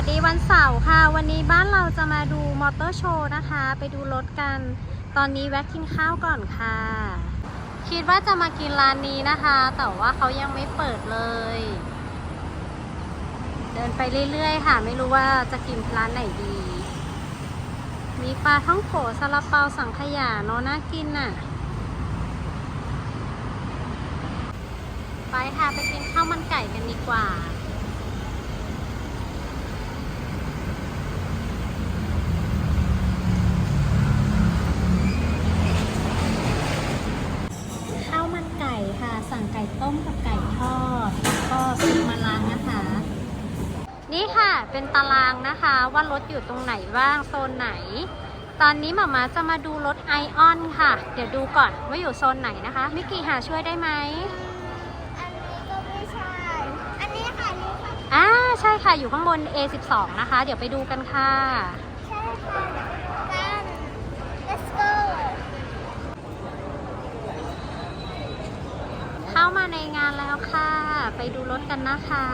วัสดีวันเสาร์ค่ะ วันนี้บ้านเราจะมาดูมอเตอร์โชว์นะคะ ไปดูรถกัน ตอนนี้แวะกินข้าวก่อนค่ะ คิดว่าจะมากินร้านนี้นะคะ แต่ว่าเขายังไม่เปิดเลย เดินไปเรื่อยๆ ค่ะ ไม่รู้ว่าจะกินร้านไหนดี มีปลาท่องโกซาลาเปาสังขยาเนาะน่ากินน่ะ ไปค่ะไปกินข้าวมันไก่กันดีกว่า ข้าวมันไก่ค่ะ สั่งไก่ต้มกับไก่ทอดแล้วก็ซุปมะระนะคะ นี่ค่ะเป็นตารางนะคะว่ารถอยู่ตรงไหนบ้างโซนไหน ตอนนี้หมามาจะมาดูรถไอออนค่ะ เดี๋ยวดูก่อนว่าอยู่โซนไหนนะคะมิกกี้หาช่วยได้ไหมอันนี้ก็ไม่ใช่อันนี้ค่ะนี่ค่ะอ่าใช่ค่ะอยู่ข้างบน A12 นะคะ เดี๋ยวไปดูกันค่ะ ใช่ค่ะกัน let's go เข้า มาในงานแล้วค่ะ ไปดูรถกันนะคะ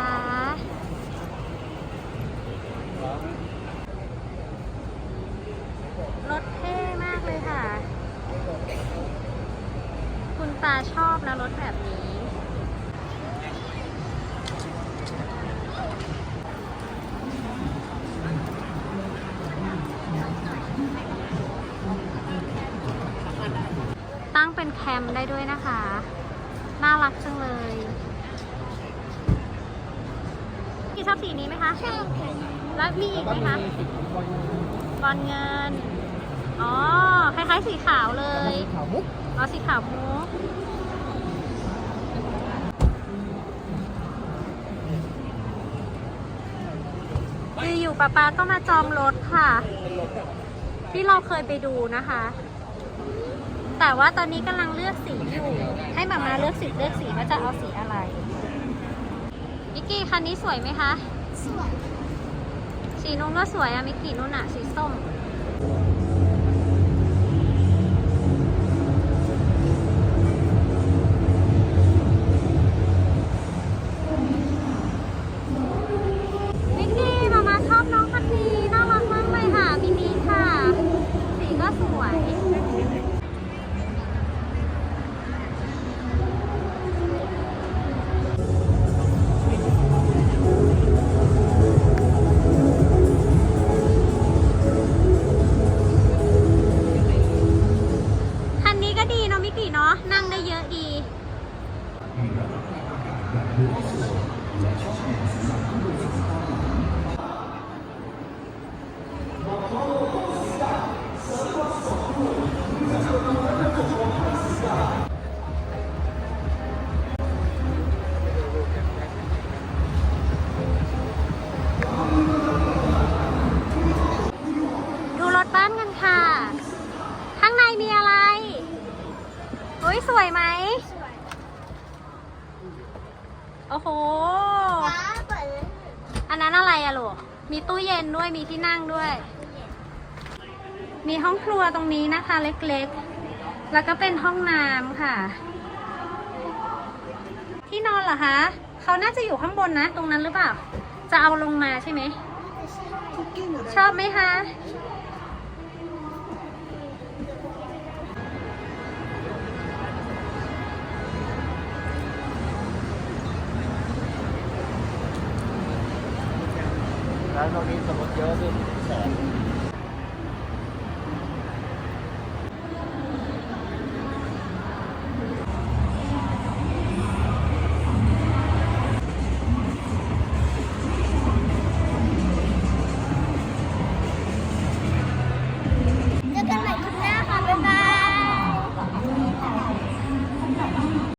รถเท่มากเลยค่ะ คุณตาชอบนะรถแบบนี้ ตั้งเป็นแคมป์ได้ด้วยนะคะ น่ารักจังเลยพี่ชอบสีนี้ไหมคะชอบค่ะแล้วมีอีกไหมคะบอลเงิน อ๋อ คล้ายๆสีขาวเลย ขาวมุกอ๋อสีขาวมุกอยู่ๆป้าป๊าต้องมาจองรถค่ะ ที่เราเคยไปดูนะคะ แต่ว่าตอนนี้กำลังเลือกสีอยู่ ให้มามาเลือกสีเลือกสีว่าจะเอาสีอะไรมิกกี้คันนี้สวยไหมคะ สวย สีนุ่นก็สวยอะมิกกี้นุ่นอะสีส้ม นั่งได้เยอะดีดู ยสวยไหมสวยโอ้โหฟ้าเปิดเลยอันนั้นอะไรอะลูก มีตู้เย็นด้วย มีที่นั่งด้วย มีห้องครัวตรงนี้นะคะ เล็กๆ แล้วก็เป็นห้องน้ำค่ะ ที่นอนเหรอคะ เขาน่าจะอยู่ข้างบนนะ ตรงนั้นหรือเปล่า จะเอาลงมาใช่ไหม ชอบไหมคะ แล้วต